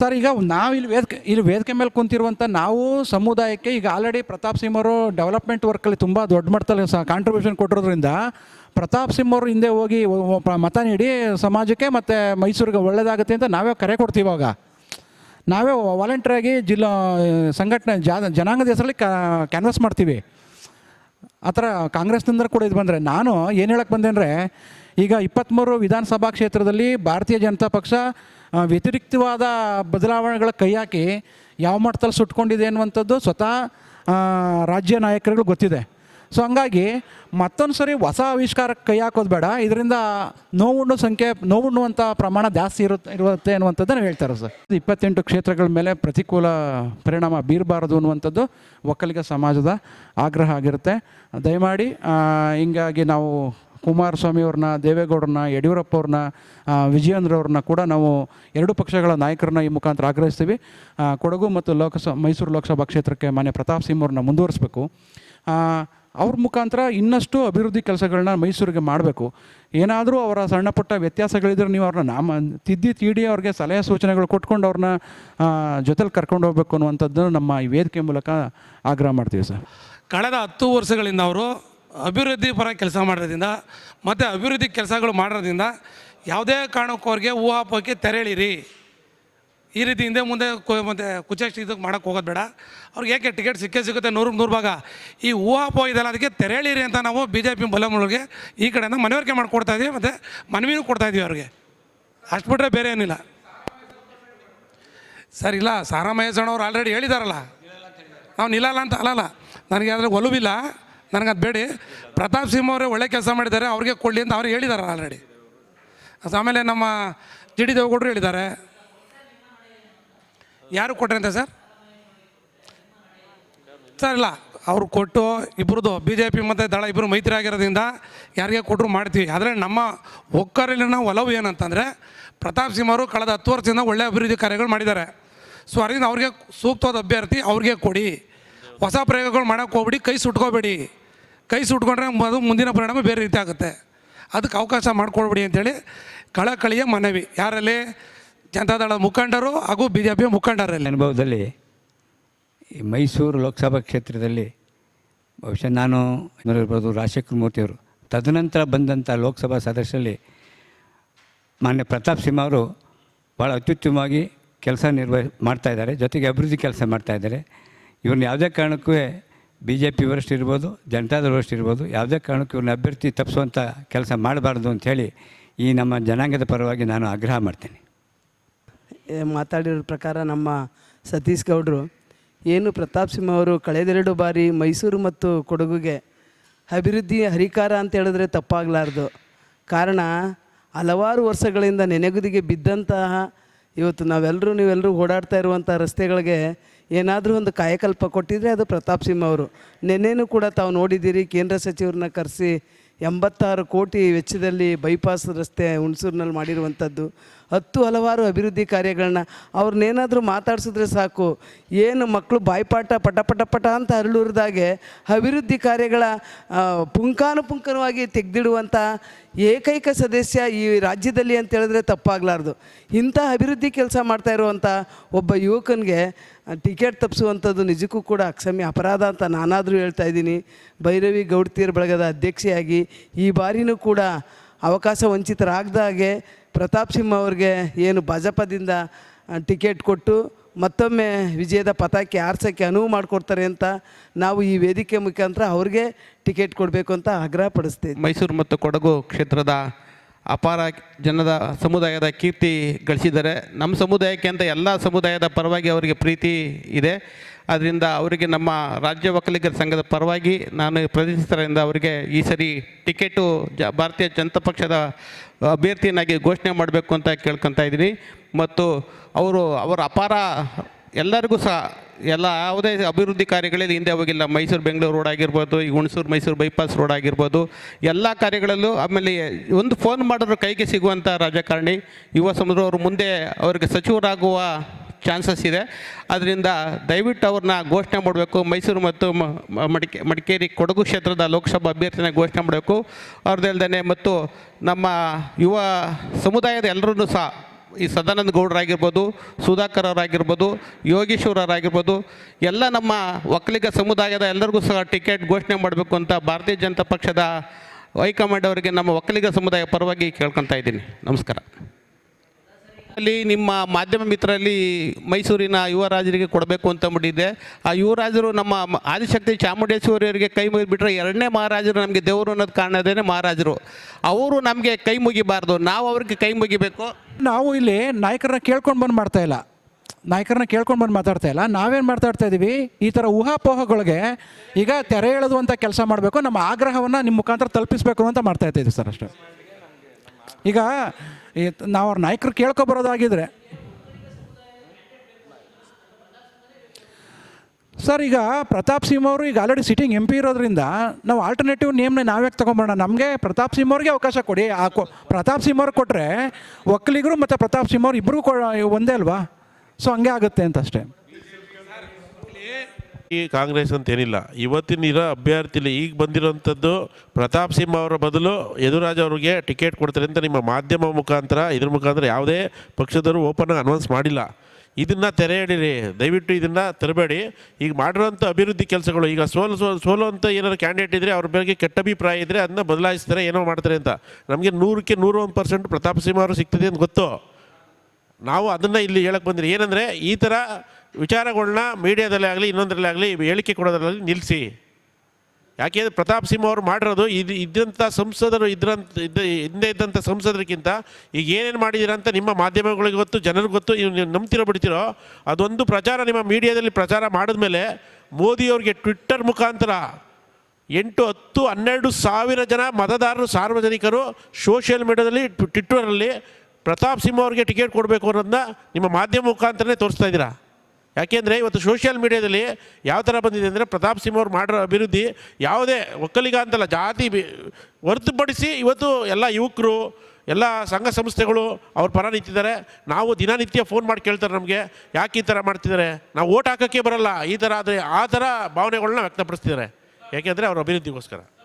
Sir, ಈಗ ನಾವು ಇಲ್ಲಿ ವೇದಿಕೆ ಇಲ್ಲಿ ವೇದಿಕೆ ಮೇಲೆ ಕುಂತಿರುವಂಥ ನಾವು ಸಮುದಾಯಕ್ಕೆ ಈಗ ಆಲ್ರೆಡಿ ಪ್ರತಾಪ್ ಸಿಂಹ ಅವರು ಡೆವಲಪ್ಮೆಂಟ್ ವರ್ಕಲ್ಲಿ ತುಂಬ ದೊಡ್ಡ ಮಟ್ಟದಲ್ಲಿ ಸಹ ಕಾಂಟ್ರಿಬ್ಯೂಷನ್ ಕೊಟ್ಟಿರೋದ್ರಿಂದ ಪ್ರತಾಪ್ ಸಿಂಹ ಅವರು ಹಿಂದೆ ಹೋಗಿ ಮತ ನೀಡಿ ಸಮಾಜಕ್ಕೆ ಮತ್ತು ಮೈಸೂರಿಗೆ ಒಳ್ಳೆಯದಾಗುತ್ತೆ ಅಂತ ನಾವೇ ಕರೆ ಕೊಡ್ತೀವಿ ಇವಾಗ. ನಾವೇ ವಾಲಂಟಿಯರಾಗಿ ಜಿಲ್ಲಾ, ಸಂಘಟನೆ ಜಾ ಜನಾಂಗದ ಹೆಸರಲ್ಲಿ ಕ್ಯಾನ್ವಾಸ್ ಮಾಡ್ತೀವಿ. ಆ ಥರ ಕಾಂಗ್ರೆಸ್ನಿಂದ ಕೂಡ ಇದು ಬಂದರೆ ನಾನು ಏನು ಹೇಳಕ್ಕೆ ಬಂದೆ ಅಂದರೆ ಈಗ ಇಪ್ಪತ್ತ್ಮೂರು ವಿಧಾನಸಭಾ ಕ್ಷೇತ್ರದಲ್ಲಿ ಭಾರತೀಯ ಜನತಾ ಪಕ್ಷ ವ್ಯತಿರಿಕ್ತವಾದ ಬದಲಾವಣೆಗಳ ಕೈ ಹಾಕಿ ಯಾವ ಮಟ್ಟದಲ್ಲಿ ಸುಟ್ಕೊಂಡಿದೆ ಅನ್ನುವಂಥದ್ದು ಸ್ವತಃ ರಾಜ್ಯ ನಾಯಕರುಗಳು ಗೊತ್ತಿದೆ. ಸೊ ಹಂಗಾಗಿ ಮತ್ತೊಂದು ಸರಿ ಹೊಸ ಆವಿಷ್ಕಾರಕ್ಕೆ ಕೈ ಹಾಕೋದು ಬೇಡ. ಇದರಿಂದ ನೋವುಣ್ಣು ಸಂಖ್ಯೆ, ನೋವುಣ್ಣುವಂಥ ಪ್ರಮಾಣ ಜಾಸ್ತಿ ಇರುತ್ತೆ ಇರುತ್ತೆ ಅನ್ನುವಂಥದ್ದನ್ನು ಹೇಳ್ತಾರೆ ಸರ್. ಇಪ್ಪತ್ತೆಂಟು ಕ್ಷೇತ್ರಗಳ ಮೇಲೆ ಪ್ರತಿಕೂಲ ಪರಿಣಾಮ ಬೀರಬಾರದು ಅನ್ನುವಂಥದ್ದು ಒಕ್ಕಲಿಗ ಸಮಾಜದ ಆಗ್ರಹ ಆಗಿರುತ್ತೆ. ದಯಮಾಡಿ ಹಿಂಗಾಗಿ ನಾವು ಕುಮಾರಸ್ವಾಮಿ ಅವ್ರನ್ನ, ದೇವೇಗೌಡರನ್ನ, ಯಡಿಯೂರಪ್ಪ ಅವ್ರನ್ನ ವಿಜಯೇಂದ್ರ ಅವ್ರನ್ನ ಕೂಡ ನಾವು ಎರಡು ಪಕ್ಷಗಳ ನಾಯಕರನ್ನ ಈ ಮುಖಾಂತರ ಆಗ್ರಹಿಸ್ತೀವಿ. ಕೊಡಗು ಮತ್ತು ಲೋಕಸಭಾ ಮೈಸೂರು ಲೋಕಸಭಾ ಕ್ಷೇತ್ರಕ್ಕೆ ಮಾನ್ಯ ಪ್ರತಾಪ್ ಸಿಂಹ್ ಅವ್ರನ್ನ ಮುಂದುವರಿಸಬೇಕು. ಅವ್ರ ಮುಖಾಂತರ ಇನ್ನಷ್ಟು ಅಭಿವೃದ್ಧಿ ಕೆಲಸಗಳನ್ನ ಮೈಸೂರಿಗೆ ಮಾಡಬೇಕು. ಏನಾದರೂ ಅವರ ಸಣ್ಣ ಪುಟ್ಟ ವ್ಯತ್ಯಾಸಗಳಿದ್ರೆ ನೀವು ಅವ್ರನ್ನ ನಾಮ, ತಿದ್ದಿ ತೀಡಿ ಅವ್ರಿಗೆ ಸಲಹೆ ಸೂಚನೆಗಳು ಕೊಟ್ಕೊಂಡು ಅವ್ರನ್ನ ಜೊತೆಲಿ ಕರ್ಕೊಂಡು ಹೋಗ್ಬೇಕು ಅನ್ನುವಂಥದ್ದು ನಮ್ಮ ಈ ವೇದಿಕೆ ಮೂಲಕ ಆಗ್ರಹ ಮಾಡ್ತೀವಿ ಸರ್. ಕಳೆದ ಹತ್ತು ವರ್ಷಗಳಿಂದ ಅವರು ಅಭಿವೃದ್ಧಿ ಪರ ಕೆಲಸ ಮಾಡೋದ್ರಿಂದ, ಮತ್ತು ಅಭಿವೃದ್ಧಿ ಕೆಲಸಗಳು ಮಾಡೋದ್ರಿಂದ ಯಾವುದೇ ಕಾರಣಕ್ಕೂ ಅವ್ರಿಗೆ ಊಹಾಪೋಹಕ್ಕೆ ತೆರೆಳಿರಿ. ಈ ರೀತಿ ಹಿಂದೆ ಮುಂದೆ ಮತ್ತು ಕುಚೇಷ್ಟು ಇದಕ್ಕೆ ಮಾಡೋಕೆ ಹೋಗೋದು ಬೇಡ. ಅವ್ರಿಗೆ ಏಕೆ ಟಿಕೆಟ್ ಸಿಕ್ಕೇ ಸಿಗುತ್ತೆ ನೂರು ನೂರು ಭಾಗ? ಈ ಊಹಾಪೋ ಇದೆಲ್ಲ ಅದಕ್ಕೆ ತೆರೆಳಿರಿ ಅಂತ ನಾವು ಬಿ ಜೆ ಪಿ ಬಲಮೂಲಿಗೆ ಈ ಕಡೆಯಿಂದ ಮನವರಿಕೆ ಮಾಡಿಕೊಡ್ತಾ ಇದ್ದೀವಿ ಮತ್ತು ಮನವಿನೂ ಕೊಡ್ತಾ ಇದ್ದೀವಿ ಅವ್ರಿಗೆ. ಅಷ್ಟು ಬಿಟ್ಟರೆ ಬೇರೆ ಏನಿಲ್ಲ. ಸರ್, ಇಲ್ಲ ಸಾರಾಮಯ್ಯ ಅವ್ರು ಆಲ್ರೆಡಿ ಹೇಳಿದಾರಲ್ಲ. ನಾವು ನಿಲ್ಲಲ್ಲ ಅಂತ ಅಲ್ಲಲ್ಲ. ನನಗೆ ಅದ್ರ ಒಲವಿಲ್ಲ. ನನಗೆ ಅದು ಬೇಡಿ. ಪ್ರತಾಪ್ ಸಿಂಹ ಅವರೇ ಒಳ್ಳೆ ಕೆಲಸ ಮಾಡಿದ್ದಾರೆ, ಅವ್ರಿಗೆ ಕೊಡಲಿ ಅಂತ ಅವ್ರು ಹೇಳಿದ್ದಾರೆ ಆಲ್ರೆಡಿ ಆಮೇಲೆ ನಮ್ಮ ಜಿ ಡಿ ದೇವೇಗೌಡರು ಹೇಳಿದ್ದಾರೆ. ಯಾರು ಕೊಟ್ರೆ ಅಂತ ಸರ್? ಸರ್, ಇಲ್ಲ. ಅವ್ರು ಕೊಟ್ಟು ಇಬ್ಬರದು ಬಿ ಜೆ ಪಿ ಮತ್ತು ದಳ ಇಬ್ಬರು ಮೈತ್ರಿ ಆಗಿರೋದ್ರಿಂದ ಯಾರಿಗೆ ಕೊಟ್ಟರು ಮಾಡ್ತೀವಿ. ಆದರೆ ನಮ್ಮ ಒಕ್ಕರಲ್ಲಿನ ಒಲವು ಏನಂತಂದರೆ ಪ್ರತಾಪ್ ಸಿಂಹ ಅವರು ಕಳೆದ ಹತ್ತು ವರ್ಷದಿಂದ ಒಳ್ಳೆ ಅಭಿವೃದ್ಧಿ ಕಾರ್ಯಗಳು ಮಾಡಿದ್ದಾರೆ. ಸೊ, ಅದರಿಂದ ಅವ್ರಿಗೆ ಸೂಕ್ತವಾದ ಅಭ್ಯರ್ಥಿ ಅವ್ರಿಗೆ ಕೊಡಿ. ಹೊಸ ಪ್ರಯೋಗಗಳು ಮಾಡೋಕ್ಕೆ ಹೋಗ್ಬಿಡಿ, ಕೈ ಸುಟ್ಕೋಬೇಡಿ. ಕೈ ಸುಟ್ಕೊಂಡ್ರೆ ಅದು ಮುಂದಿನ ಪರಿಣಾಮ ಬೇರೆ ರೀತಿ ಆಗುತ್ತೆ. ಅದಕ್ಕೆ ಅವಕಾಶ ಮಾಡಿಕೊಡ್ಬೇಡಿ ಅಂತೇಳಿ ಕಳಕಳಿಯ ಮನವಿ. ಯಾರಲ್ಲಿ? ಜನತಾದಳ ಮುಖಂಡರು ಹಾಗೂ ಬಿ ಜೆ ಪಿ ಮುಖಂಡರಲ್ಲಿ. ಅನುಭವದಲ್ಲಿ ಈ ಮೈಸೂರು ಲೋಕಸಭಾ ಕ್ಷೇತ್ರದಲ್ಲಿ ಬಹುಶಃ ನಾನು ಇರ್ಬೋದು ರಾಜಶೇಖರ ಮೂರ್ತಿಯವರು ತದನಂತರ ಬಂದಂಥ ಲೋಕಸಭಾ ಸದಸ್ಯರಲ್ಲಿ ಮಾನ್ಯ ಪ್ರತಾಪ್ ಸಿಂಹ ಅವರು ಭಾಳ ಅತ್ಯುತ್ತಮವಾಗಿ ಕೆಲಸ ನಿರ್ವಹ ಮಾಡ್ತಾಯಿದ್ದಾರೆ ಜೊತೆಗೆ ಅಭಿವೃದ್ಧಿ ಕೆಲಸ ಮಾಡ್ತಾ ಇದ್ದಾರೆ. ಇವ್ರನ್ನ ಯಾವುದೇ ಕಾರಣಕ್ಕೂ ಬಿ ಜೆ ಪಿ ವರಿಷ್ಠ ಇರ್ಬೋದು, ಜನತಾದಳ ವರಿಷ್ಠ ಇರ್ಬೋದು, ಯಾವುದೇ ಕಾರಣಕ್ಕೂ ಇವ್ರನ್ನ ಅಭ್ಯರ್ಥಿ ತಪ್ಪಿಸುವಂಥ ಕೆಲಸ ಮಾಡಬಾರ್ದು ಅಂಥೇಳಿ ಈ ನಮ್ಮ ಜನಾಂಗದ ಪರವಾಗಿ ನಾನು ಆಗ್ರಹ ಮಾಡ್ತೇನೆ. ಮಾತಾಡಿರೋ ಪ್ರಕಾರ ನಮ್ಮ ಸತೀಶ್ ಗೌಡರು ಏನು ಪ್ರತಾಪ್ ಸಿಂಹ ಅವರು ಕಳೆದೆರಡು ಬಾರಿ ಮೈಸೂರು ಮತ್ತು ಕೊಡಗುಗೆ ಅಭಿವೃದ್ಧಿ ಹರಿಕಾರ ಅಂತ ಹೇಳಿದ್ರೆ ತಪ್ಪಾಗಲಾರ್ದು. ಕಾರಣ ಹಲವಾರು ವರ್ಷಗಳಿಂದ ನೆನೆಗುದಿಗೆ ಬಿದ್ದಂತಹ ಇವತ್ತು ನಾವೆಲ್ಲರೂ ನೀವೆಲ್ಲರೂ ಓಡಾಡ್ತಾ ಇರುವಂಥ ರಸ್ತೆಗಳಿಗೆ ಏನಾದರೂ ಒಂದು ಕಾಯಕಲ್ಪ ಕೊಟ್ಟಿದ್ದರೆ ಅದು ಪ್ರತಾಪ್ ಸಿಂಹ ಅವರು. ನೆನ್ನೆನೂ ಕೂಡ ತಾವು ನೋಡಿದ್ದೀರಿ, ಕೇಂದ್ರ ಸಚಿವರನ್ನ ಕರೆಸಿ ಎಂಬತ್ತಾರು ಕೋಟಿ ವೆಚ್ಚದಲ್ಲಿ ಬೈಪಾಸ್ ರಸ್ತೆ ಹುಣಸೂರಿನಲ್ಲಿ ಮಾಡಿರುವಂಥದ್ದು. ಹತ್ತು ಹಲವಾರು ಅಭಿವೃದ್ಧಿ ಕಾರ್ಯಗಳನ್ನ ಅವ್ರನ್ನೇನಾದರೂ ಮಾತಾಡಿಸಿದ್ರೆ ಸಾಕು. ಏನು ಮಕ್ಕಳು ಬಾಯ್ಪಾಟ ಪಟ ಪಟ ಪಟ ಅಂತ ಅರಳುರಿದಾಗೆ ಅಭಿವೃದ್ಧಿ ಕಾರ್ಯಗಳ ಪುಂಕಾನುಪುಂಕನವಾಗಿ ತೆಗೆದಿಡುವಂಥ ಏಕೈಕ ಸದಸ್ಯ ಈ ರಾಜ್ಯದಲ್ಲಿ ಅಂತ ಹೇಳಿದ್ರೆ ತಪ್ಪಾಗಲಾರ್ದು. ಇಂಥ ಅಭಿವೃದ್ಧಿ ಕೆಲಸ ಮಾಡ್ತಾ ಇರುವಂಥ ಒಬ್ಬ ಯುವಕನಿಗೆ ಟಿಕೆಟ್ ತಪ್ಪಿಸುವಂಥದ್ದು ನಿಜಕ್ಕೂ ಕೂಡ ಅಕ್ಷಮ್ಯ ಅಪರಾಧ ಅಂತ ನಾನಾದರೂ ಹೇಳ್ತಾ ಇದ್ದೀನಿ. ಭೈರವಿ ಗೌಡ್ತೀರ್ ಬಳಗದ ಅಧ್ಯಕ್ಷೆಯಾಗಿ ಈ ಬಾರಿನೂ ಕೂಡ ಅವಕಾಶ ವಂಚಿತರಾಗದಾಗೆ ಪ್ರತಾಪ್ ಸಿಂಹ ಅವ್ರಿಗೆ ಏನು ಭಾಜಪದಿಂದ ಟಿಕೆಟ್ ಕೊಟ್ಟು ಮತ್ತೊಮ್ಮೆ ವಿಜಯದ ಪತಾಕೆ ಆರ್ಸೋಕ್ಕೆ ಅನುವು ಮಾಡಿಕೊಡ್ತಾರೆ ಅಂತ ನಾವು ಈ ವೇದಿಕೆ ಮುಖಾಂತರ ಅವ್ರಿಗೆ ಟಿಕೆಟ್ ಕೊಡಬೇಕು ಅಂತ ಆಗ್ರಹ ಪಡಿಸ್ತೀವಿ ಮೈಸೂರು ಮತ್ತು ಕೊಡಗು ಕ್ಷೇತ್ರದ ಅಪಾರ ಜನದ ಸಮುದಾಯದ ಕೀರ್ತಿ ಗಳಿಸಿದ್ದಾರೆ. ನಮ್ಮ ಸಮುದಾಯಕ್ಕೆ ಅಂತ ಎಲ್ಲ ಸಮುದಾಯದ ಪರವಾಗಿ ಅವರಿಗೆ ಪ್ರೀತಿ ಇದೆ. ಅದರಿಂದ ಅವರಿಗೆ ನಮ್ಮ ರಾಜ್ಯ ಒಕ್ಕಲಿಗರ ಸಂಘದ ಪರವಾಗಿ ನಾನು ಪ್ರತಿನಿಧಿತರಿಂದ ಅವರಿಗೆ ಈ ಸರಿ ಟಿಕೆಟು ಜ, ಭಾರತೀಯ ಜನತಾ ಪಕ್ಷದ ಅಭ್ಯರ್ಥಿಯನ್ನಾಗಿ ಘೋಷಣೆ ಮಾಡಬೇಕು ಅಂತ ಕೇಳ್ಕೊತಾ ಇದ್ದೀನಿ. ಮತ್ತು ಅವರು, ಅವರ ಅಪಾರ, ಎಲ್ಲರಿಗೂ ಸಹ ಎಲ್ಲ ಯಾವುದೇ ಅಭಿವೃದ್ಧಿ ಕಾರ್ಯಗಳಲ್ಲಿ ಹಿಂದೆ ಹೋಗಿಲ್ಲ. ಮೈಸೂರು, ಬೆಂಗಳೂರು ರೋಡ್ ಆಗಿರ್ಬೋದು, ಈ ಹುಣಸೂರು, ಮೈಸೂರು ಬೈಪಾಸ್ ರೋಡ್ ಆಗಿರ್ಬೋದು, ಎಲ್ಲ ಕಾರ್ಯಗಳಲ್ಲೂ ಆಮೇಲೆ ಒಂದು ಫೋನ್ ಮಾಡಿದ್ರು ಕೈಗೆ ಸಿಗುವಂಥ ರಾಜಕಾರಣಿ. ಯುವ ಸಮುದ್ರ ಅವರು ಮುಂದೆ ಅವರಿಗೆ ಸಚಿವರಾಗುವ ಚಾನ್ಸಸ್ ಇದೆ. ಅದರಿಂದ ದಯವಿಟ್ಟು ಅವ್ರನ್ನ ಘೋಷಣೆ ಮಾಡಬೇಕು. ಮೈಸೂರು ಮತ್ತು ಮಡಿಕೆ, ಮಡಿಕೇರಿ, ಕೊಡಗು ಕ್ಷೇತ್ರದ ಲೋಕಸಭಾ ಅಭ್ಯರ್ಥಿನ ಘೋಷಣೆ ಮಾಡಬೇಕು. ಅವ್ರದ್ದಲ್ದೇ ಮತ್ತು ನಮ್ಮ ಯುವ ಸಮುದಾಯದ ಎಲ್ಲರೂ ಸಹ ಈ ಸದಾನಂದ ಗೌಡರಾಗಿರ್ಬೋದು, ಸುಧಾಕರ್ ಅವರಾಗಿರ್ಬೋದು, ಯೋಗೇಶ್ವರ ಅವರಾಗಿರ್ಬೋದು, ಎಲ್ಲ ನಮ್ಮ ಒಕ್ಕಲಿಗ ಸಮುದಾಯದ ಎಲ್ಲರಿಗೂ ಸಹ ಟಿಕೆಟ್ ಘೋಷಣೆ ಮಾಡಬೇಕು ಅಂತ ಭಾರತೀಯ ಜನತಾ ಪಕ್ಷದ ಹೈಕಮಾಂಡ್ ಅವರಿಗೆ ನಮ್ಮ ಒಕ್ಕಲಿಗ ಸಮುದಾಯ ಪರವಾಗಿ ಕೇಳ್ಕೊತಾ ಇದ್ದೀನಿ. ನಮಸ್ಕಾರ. ಅಲ್ಲಿ ನಿಮ್ಮ ಮಾಧ್ಯಮ ಮಿತ್ರರಲ್ಲಿ ಮೈಸೂರಿನ ಯುವರಾಜರಿಗೆ ಕೊಡಬೇಕು ಅಂತ ಅಂದ್ಬಿಟ್ಟಿದ್ದೆ ಆ ಯುವರಾಜರು ನಮ್ಮ ಆದಿಶಕ್ತಿ ಚಾಮುಂಡೇಶ್ವರಿಯವರಿಗೆ ಕೈ ಮುಗಿದ್ಬಿಟ್ರೆ ಎರಡನೇ ಮಹಾರಾಜರು ನಮಗೆ ದೇವರು ಅನ್ನೋದು ಕಾರಣದೇನೆ ಮಹಾರಾಜರು. ಅವರು ನಮಗೆ ಕೈ ಮುಗಿಬಾರ್ದು. ನಾವು ಅವ್ರಿಗೆ ಕೈ ಮುಗಿಬೇಕು. ನಾವು ಇಲ್ಲಿ ನಾಯಕರನ್ನ ಕೇಳ್ಕೊಂಡು ಬಂದು ಮಾಡ್ತಾ ಇಲ್ಲ. ನಾಯಕರನ್ನ ಕೇಳ್ಕೊಂಡು ಬಂದು ಮಾತಾಡ್ತಾ ಇಲ್ಲ. ನಾವೇನು ಮಾತಾಡ್ತಾ ಇದ್ದೀವಿ ಈ ಥರ ಊಹಾಪೋಹಗಳಿಗೆ ಈಗ ತೆರೆ ಎಳೆದು ಅಂತ ಕೆಲಸ ಮಾಡಬೇಕು. ನಮ್ಮ ಆಗ್ರಹವನ್ನು ನಿಮ್ಮ ಮುಖಾಂತರ ತಲುಪಿಸ್ಬೇಕು ಅಂತ ಮಾಡ್ತಾ ಇದ್ದೀವಿ ಸರ್ ಅಷ್ಟೇ. ಈಗ ನಾವು ಅವ್ರ ನಾಯಕರು ಕೇಳ್ಕೊಬರೋದಾಗಿದ್ರೆ ಸರ್, ಈಗ ಪ್ರತಾಪ್ ಸಿಂಹ ಅವರು ಈಗ ಆಲ್ರೆಡಿ ಸಿಟ್ಟಿಂಗ್ ಎಂ ಪಿ ಇರೋದ್ರಿಂದ ನಾವು ಆಲ್ಟರ್ನೇಟಿವ್ ನೇಮ್ನ ನಾವ್ಯಾಕೆ ತೊಗೊಂಬೋಣ ನಮಗೆ ಪ್ರತಾಪ್ ಸಿಂಹ ಅವ್ರಿಗೆ ಅವಕಾಶ ಕೊಡಿ. ಆ ಕೊ ಪ್ರತಾಪ್ ಸಿಂಹ ಅವ್ರಿಗೆ ಕೊಟ್ಟರೆ ಒಕ್ಕಲಿಗರು ಮತ್ತು ಪ್ರತಾಪ್ ಸಿಂಹ ಅವ್ರು ಇಬ್ಬರಿಗೂ ಕೊ ಒಂದೇ ಅಲ್ವಾ? ಸೊ ಹಂಗೆ ಆಗುತ್ತೆ ಅಂತ ಅಷ್ಟೇ. ಈ ಕಾಂಗ್ರೆಸ್ ಅಂತ ಏನಿಲ್ಲ. ಇವತ್ತಿನ ಇರೋ ಅಭ್ಯರ್ಥಿಲಿ ಈಗ ಬಂದಿರೋಂಥದ್ದು ಪ್ರತಾಪ್ ಸಿಂಹ ಅವರ ಬದಲು ಯದುರಾಜ್ ಅವರಿಗೆ ಟಿಕೆಟ್ ಕೊಡ್ತಾರೆ ಅಂತ ನಿಮ್ಮ ಮಾಧ್ಯಮ ಮುಖಾಂತರ. ಇದ್ರ ಮುಖಾಂತರ ಯಾವುದೇ ಪಕ್ಷದವರು ಓಪನ್ ಅನೌನ್ಸ್ ಮಾಡಿಲ್ಲ. ಇದನ್ನು ತೆರೆ ಹಿಡೀರಿ ದಯವಿಟ್ಟು ಇದನ್ನು ತರಬೇಡಿ. ಈಗ ಮಾಡಿರೋಂಥ ಅಭಿವೃದ್ಧಿ ಕೆಲಸಗಳು, ಈಗ ಸೋಲು ಸೋಲು ಸೋಲು ಅಂತ ಏನಾದ್ರು ಕ್ಯಾಂಡಿಡೇಟ್ ಇದ್ದರೆ ಅವ್ರ ಬಗ್ಗೆ ಕೆಟ್ಟ ಅಭಿಪ್ರಾಯ ಇದ್ದರೆ ಅದನ್ನ ಬದಲಾಯಿಸ್ತಾರೆ, ಏನೋ ಮಾಡ್ತಾರೆ ಅಂತ. ನಮಗೆ ನೂರಕ್ಕೆ ನೂರು ಒಂದು ಪರ್ಸೆಂಟ್ ಪ್ರತಾಪ್ ಸಿಂಹ ಅವರು ಸಿಗ್ತದೆ ಅಂತ ಗೊತ್ತು. ನಾವು ಅದನ್ನು ಇಲ್ಲಿ ಹೇಳಕ್ಕೆ ಬಂದಿರಿ. ಏನಂದರೆ ಈ ಥರ ವಿಚಾರಗಳನ್ನ ಮೀಡಿಯಾದಲ್ಲೇ ಆಗಲಿ, ಇನ್ನೊಂದರಲ್ಲೇ ಆಗಲಿ ಹೇಳಿಕೆ ಕೊಡೋದ್ರಲ್ಲಿ ನಿಲ್ಲಿಸಿ ಯಾಕೆಂದರೆ ಪ್ರತಾಪ್ ಸಿಂಹ ಅವರು ಮಾಡಿರೋದು ಇದು ಇದ್ದಂಥ ಸಂಸದರು ಇದ್ರಂತ, ಇದ್ದ, ಹಿಂದೆ ಇದ್ದಂಥ ಸಂಸದರಿಗಿಂತ ಈಗ ಏನೇನು ಮಾಡಿದ್ದೀರ ಅಂತ ನಿಮ್ಮ ಮಾಧ್ಯಮಗಳಿಗೆ ಗೊತ್ತು, ಜನರಿಗೆ ಗೊತ್ತು ನೀವು ನಂಬ್ತಿರೋ ಬಿಡ್ತಿರೋ, ಅದೊಂದು ಪ್ರಚಾರ ನಿಮ್ಮ ಮೀಡಿಯಾದಲ್ಲಿ ಪ್ರಚಾರ ಮಾಡಿದ್ಮೇಲೆ ಮೋದಿಯವ್ರಿಗೆ ಟ್ವಿಟ್ಟರ್ ಮುಖಾಂತರ ಎಂಟು, ಹತ್ತು, ಹನ್ನೆರಡು ಸಾವಿರ ಜನ ಮತದಾರರು, ಸಾರ್ವಜನಿಕರು ಸೋಷಿಯಲ್ ಮೀಡಿಯಾದಲ್ಲಿ ಟ್ವಿ- ಟ್ವಿಟ್ಟರಲ್ಲಿ ಪ್ರತಾಪ್ ಸಿಂಹ ಅವ್ರಿಗೆ ಟಿಕೆಟ್ ಕೊಡಬೇಕು ಅನ್ನೋದನ್ನ ನಿಮ್ಮ ಮಾಧ್ಯಮ ಮುಖಾಂತರನೇ ತೋರಿಸ್ತಾ ಇದ್ದೀರಾ? ಯಾಕೆಂದರೆ ಇವತ್ತು ಸೋಷಿಯಲ್ ಮೀಡಿಯಾದಲ್ಲಿ ಯಾವ ಥರ ಬಂದಿದೆ ಅಂದರೆ ಪ್ರತಾಪ್ ಸಿಂಹ ಅವ್ರು ಮಾಡಿರೋ ಅಭಿವೃದ್ಧಿ ಯಾವುದೇ ಒಕ್ಕಲಿಗ ಅಂತಲ್ಲ, ಜಾತಿ ಬಿ- ಹೊರತುಪಡಿಸಿ ಇವತ್ತು ಎಲ್ಲ ಯುವಕರು, ಎಲ್ಲ ಸಂಘ ಸಂಸ್ಥೆಗಳು ಅವ್ರ ಪರ ನಿಂತಿದ್ದಾರೆ. ನಾವು ದಿನನಿತ್ಯ ಫೋನ್ ಮಾಡಿ ಕೇಳ್ತಾರೆ ನಮಗೆ, ಯಾಕೆ ಈ ಥರ ಮಾಡ್ತಿದ್ದಾರೆ? ನಾವು ಓಟ್ ಹಾಕೋಕ್ಕೆ ಬರಲ್ಲ, ಈ ಥರ ಆದರೆ ಆ ಥರ ಭಾವನೆಗಳನ್ನ ವ್ಯಕ್ತಪಡಿಸ್ತಿದ್ದಾರೆ. ಯಾಕೆಂದರೆ ಅವ್ರ ಅಭಿವೃದ್ಧಿಗೋಸ್ಕರ.